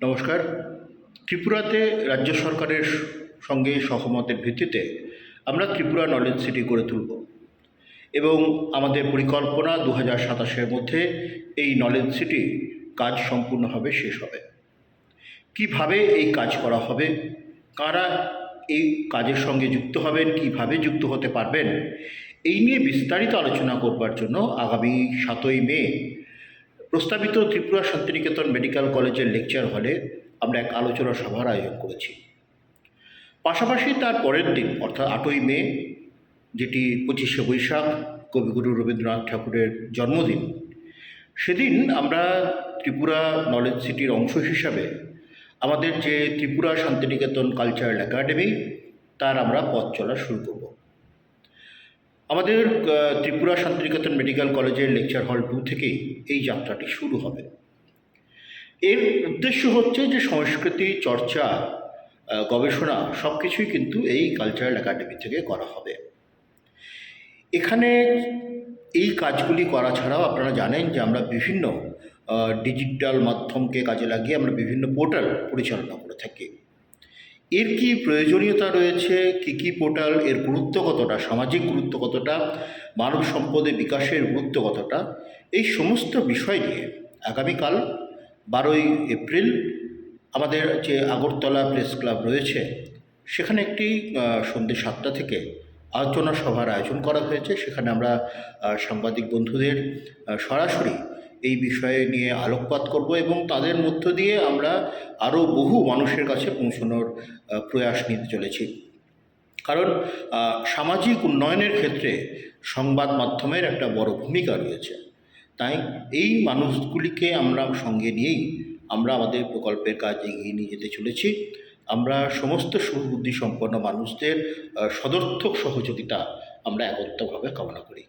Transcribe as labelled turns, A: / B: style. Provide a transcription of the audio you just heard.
A: নমস্কার। ত্রিপুরাতে রাজ্য সরকারের সঙ্গে সহমতের ভিত্তিতে আমরা ত্রিপুরা নলেজ সিটি গড়ে তুলব এবং আমাদের পরিকল্পনা দু হাজার সাতাশের মধ্যে এই নলেজ সিটি কাজ সম্পূর্ণভাবে শেষ হবে। কীভাবে এই কাজ করা হবে? কারা এই কাজের সঙ্গে যুক্ত হবেন? কীভাবে যুক্ত হতে পারবেন? এই নিয়ে বিস্তারিত আলোচনা করবার জন্য আগামী সাতই মে প্রস্তাবিত ত্রিপুরা শান্তিনিকেতন মেডিকেল কলেজের লেকচার হলে আমরা এক আলোচনা সভার আয়োজন করেছি। পাশাপাশি তার পরের দিন, অর্থাৎ আটই মে, যেটি পঁচিশে বৈশাখ, কবিগুরু রবীন্দ্রনাথ ঠাকুরের জন্মদিন, সেদিন আমরা ত্রিপুরা নলেজ সিটির অংশ হিসাবে আমাদের যে ত্রিপুরা শান্তিনিকেতন কালচারাল একাডেমি, তার আমরা পথ চলা শুরু করব। আমাদের ত্রিপুরা শান্তিনিকেতন মেডিকেল কলেজের লেকচার হল টু থেকেই এই যাত্রাটি শুরু হবে। এর উদ্দেশ্য হচ্ছে যে সংস্কৃতি, চর্চা গবেষণা সব কিছুই কিন্তু এই কালচারাল একাডেমি থেকে করা হবে। এখানে এই কাজগুলি করা ছাড়াও আপনারা জানেন যে আমরা বিভিন্ন ডিজিটাল মাধ্যমকে কাজে লাগিয়ে আমরা বিভিন্ন পোর্টাল পরিচালনা করে থাকি। এর কি প্রয়োজনীয়তা রয়েছে? কি কি পোর্টাল এর গুরুত্ব কতটা? সামাজিক গুরুত্ব কতটা? মানব সম্পদের বিকাশের গুরুত্ব কতটা? এই সমস্ত বিষয় নিয়ে আগামীকাল বারোই এপ্রিল আমাদের যে আগরতলা প্রেস ক্লাব রয়েছে, সেখানে একটি সন্ধ্যে সাতটা থেকে আলোচনা সভার আয়োজন করা হয়েছে। সেখানে আমরা সাংবাদিক বন্ধুদের সরাসরি এই বিষয়ে নিয়ে আলোকপাত করব এবং তাদের মধ্য দিয়ে আমরা আরও বহু মানুষের কাছে পৌঁছানোর প্রয়াস নিতে চলেছি। কারণ সামাজিক উন্নয়নের ক্ষেত্রে সংবাদ মাধ্যমের একটা বড় ভূমিকা রয়েছে। তাই এই মানুষগুলিকে আমরা সঙ্গে নিয়েই আমরা আমাদের প্রকল্পের কাজ এগিয়ে নিয়ে যেতে চলেছি। আমরা সমস্ত সুবুদ্ধি সম্পন্ন মানুষদের সদর্থক সহযোগিতা আমরা একত্রভাবে কামনা করি।